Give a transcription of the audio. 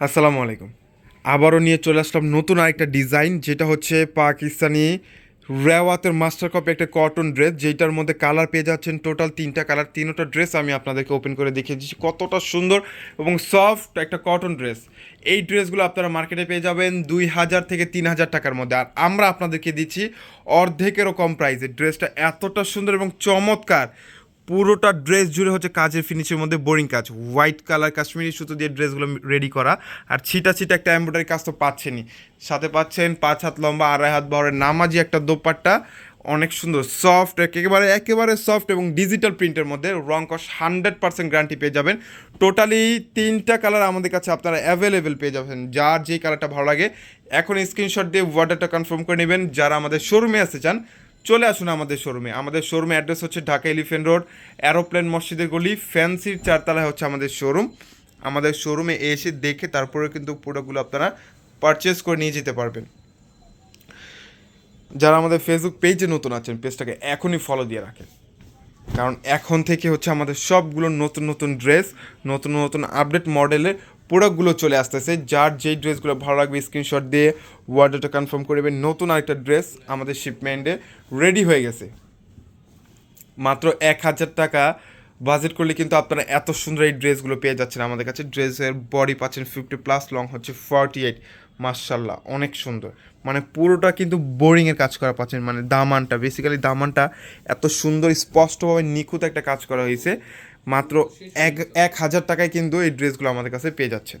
আসসালামু আলাইকুম। আবারও নিয়ে চলে আসলাম নতুন আরেকটা ডিজাইন, যেটা হচ্ছে পাকিস্তানি রেওয়াতের মাস্টার কপি একটা কটন ড্রেস যেটার মধ্যে কালার পেয়ে যাচ্ছেন টোটাল তিনটা কালার তিনটা ড্রেস আমি আপনাদেরকে ওপেন করে দেখিয়ে দিচ্ছি। কতটা সুন্দর এবং সফট একটা কটন ড্রেস এই ড্রেসগুলো আপনারা মার্কেটে পেয়ে যাবেন দুই হাজার থেকে তিন হাজার টাকার মধ্যে। আর আমরা আপনাদেরকে দিচ্ছি অর্ধেকেরও কম প্রাইসে ড্রেসটা এতটা সুন্দর এবং চমৎকার। পুরোটা ড্রেস জুড়ে হচ্ছে কাজের ফিনিশের মধ্যে বোরিং কাজ। হোয়াইট কালার কাশ্মীরি সুতো দিয়ে ড্রেসগুলো রেডি করা। আর ছিটা ছিটা একটা এমব্রয়ডারি কাজ তো পাচ্ছেনই। সাথে পাচ্ছেন পাঁচ হাত লম্বা, আড়াই হাত বহরের নামাজি একটা দোপাট্টা। অনেক সুন্দর সফট একেবারে একেবারে সফট এবং ডিজিটাল প্রিন্টের মধ্যে রং কস হান্ড্রেড পার্সেন্ট গ্যারান্টি পেয়ে যাবেন। টোটালি তিনটা কালার আমাদের কাছে আপনারা অ্যাভেলেবেল পেয়ে যাবেন। যার যেই কালারটা ভালো লাগে, এখন স্ক্রিনশট দিয়ে অর্ডারটা কনফার্ম করে নেবেন। যারা আমাদের শোরুমে আসতে চান চলে আসুন আমাদের শোরুমে আমাদের শোরুমে অ্যাড্রেস হচ্ছে ঢাকা এলিফেন্ট রোড অ্যারোপ্লেন মসজিদের গলি ফ্যান্সির চারতলায় হচ্ছে আমাদের শোরুম আমাদের শোরুমে এসে দেখে তারপরে কিন্তু প্রোডাক্টগুলো আপনারা পারচেস করে নিয়ে যেতে পারবেন। যারা আমাদের ফেসবুক পেজে নতুন আছেন পেজটাকে এখনই ফলো দিয়ে রাখেন। কারণ এখন থেকে হচ্ছে আমাদের সবগুলো নতুন নতুন ড্রেস, নতুন নতুন আপডেট মডেলের প্রোডাক্টগুলো চলে আসতেছে। যার যেই ড্রেসগুলো ভালো লাগবে স্ক্রিনশট দিয়ে ওয়ার্ডটা কনফার্ম করবেন নতুন আরেকটা ড্রেস আমাদের শিপমেন্টে রেডি হয়ে গেছে। মাত্র এক হাজার টাকা বাজেট করলে কিন্তু আপনারা এত সুন্দর এই ড্রেসগুলো পেয়ে যাচ্ছেন আমাদের কাছে। ড্রেসের বডি পাচ্ছেন ফিফটি প্লাস লং হচ্ছে ফর্টি এইট মার্শাল্লাহ অনেক সুন্দর। মানে পুরোটা কিন্তু বোরিংয়ের কাজ করা পাচ্ছেন মানে দামানটা বেসিক্যালি দামানটা এত সুন্দর, স্পষ্টভাবে নিখুঁত একটা কাজ করা হয়েছে। মাত্র এক এক হাজার টাকায় কিন্তু এই ড্রেসগুলো আমাদের কাছে পেয়ে যাচ্ছেন।